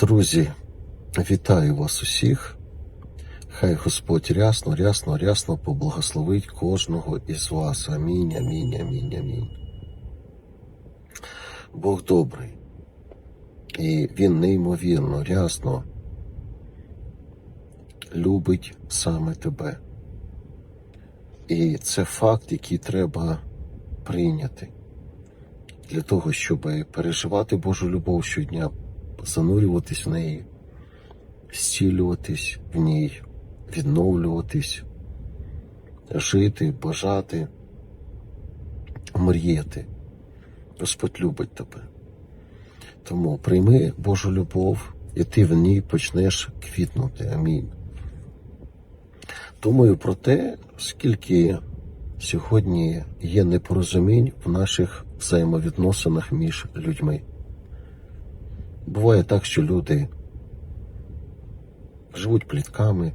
Друзі, вітаю вас усіх. Хай Господь рясно, рясно, рясно поблагословить кожного із вас. Амінь, амінь, амінь, амінь. Бог добрий. І Він неймовірно, рясно любить саме тебе. І це факт, який треба прийняти для того, щоб переживати Божу любов щодня, занурюватись в неї, зцілюватись в ній, відновлюватись, жити, бажати, мріяти. Господь любить тебе. Тому прийми Божу любов, і ти в ній почнеш квітнути. Амінь. Думаю про те, скільки сьогодні є непорозумінь в наших взаємовідносинах між людьми. Буває так, що люди живуть плітками,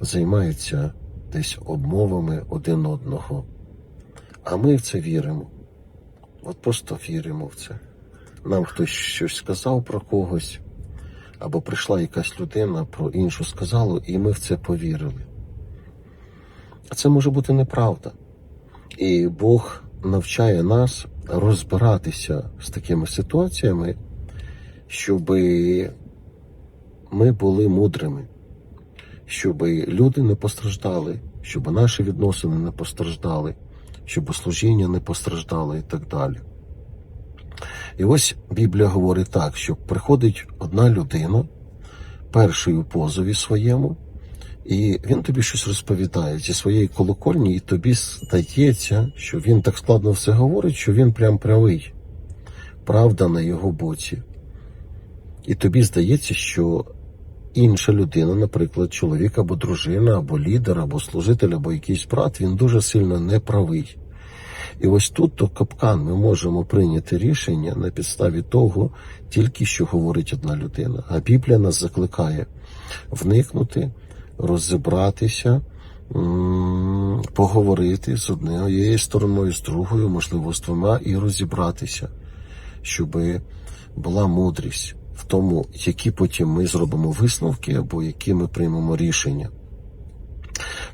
займаються десь обмовами один одного, а ми в це віримо. От просто віримо в це. Нам хтось щось сказав про когось, або прийшла якась людина про іншу сказала, і ми в це повірили. А це може бути неправда. І Бог навчає нас розбиратися з такими ситуаціями, щоб ми були мудрими, щоб люди не постраждали, щоб наші відносини не постраждали, щоб служіння не постраждало і так далі. І ось Біблія говорить так, що приходить одна людина першою у позові своєму, і він тобі щось розповідає зі своєї колокольні, і тобі здається, що він так складно все говорить, що він прям правий. Правда на його боці. І тобі здається, що інша людина, наприклад, чоловік або дружина, або лідер, або служитель, або якийсь брат, він дуже сильно неправий. І ось тут то капкан ми можемо прийняти рішення на підставі того, тільки що говорить одна людина. А Біблія нас закликає вникнути, розібратися, поговорити з однією стороною, з другою, можливо, з двома, і розібратися, щоб була мудрість в тому, які потім ми зробимо висновки або які ми приймемо рішення.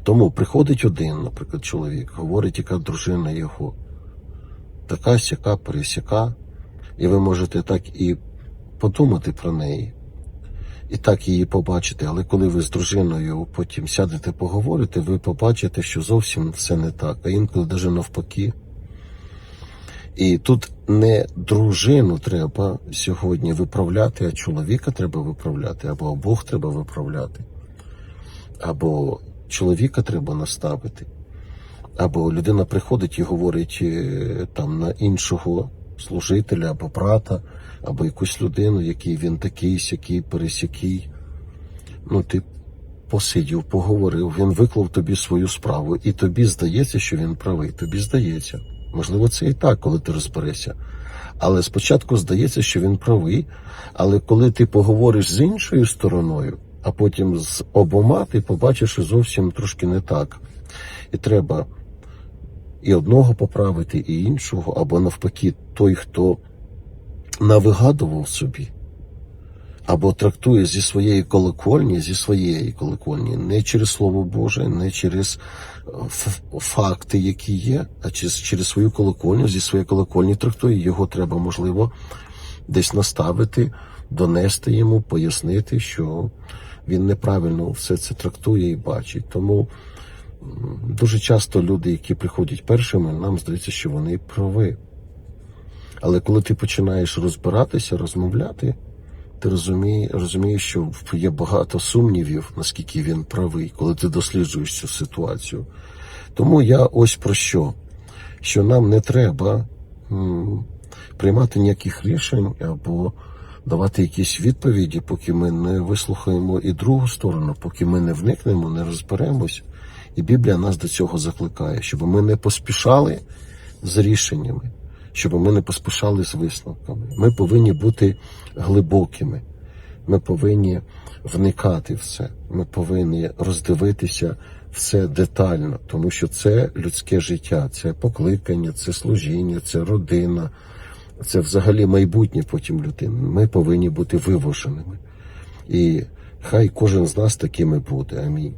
Тому приходить один, наприклад, чоловік, говорить, яка дружина його, така сяка, пересяка, і ви можете так і подумати про неї, і так її побачити. Але коли ви з дружиною потім сядете поговорите, ви побачите, що зовсім все не так, а інколи навіть навпаки. І тут не дружину треба сьогодні виправляти, а чоловіка треба виправляти, або обох треба виправляти, або чоловіка треба наставити, або людина приходить і говорить е, там на іншого служителя або брата, або якусь людину, який він такий, сякий, пересякий. Ну, ти посидів, поговорив, він виклав тобі свою справу, і тобі здається, що він правий. Тобі здається. Можливо, це і так, коли ти розберешся. Але спочатку здається, що він правий. Але коли ти поговориш з іншою стороною, а потім з обома, ти побачиш, що зовсім трошки не так. І треба і одного поправити, і іншого, або навпаки, той, хто навигадував собі, або трактує зі своєї колокольні, зі своєї колокольні, не через Слово Боже, не через е, факти, які є, а через, свою колокольню, зі своєї колокольні трактує, його треба, можливо, десь наставити, донести йому, пояснити, що він неправильно все це трактує і бачить. Тому дуже часто люди, які приходять першими, нам здається, що вони праві. Але коли ти починаєш розбиратися, розмовляти, ти розумієш, розумієш, що є багато сумнівів, наскільки він правий, коли ти досліджуєш цю ситуацію. Тому я ось про що: що нам не треба приймати ніяких рішень або давати якісь відповіді, поки ми не вислухаємо і другу сторону, поки ми не вникнемо, не розберемось. І Біблія нас до цього закликає, щоб ми не поспішали з рішеннями, щоб ми не поспішали з висновками. Ми повинні бути глибокими. Ми повинні вникати в це. Ми повинні роздивитися все детально, тому що це людське життя, це покликання, це служіння, це родина, це взагалі майбутнє потім людини. Ми повинні бути виваженими. І хай кожен з нас такими буде. Амінь.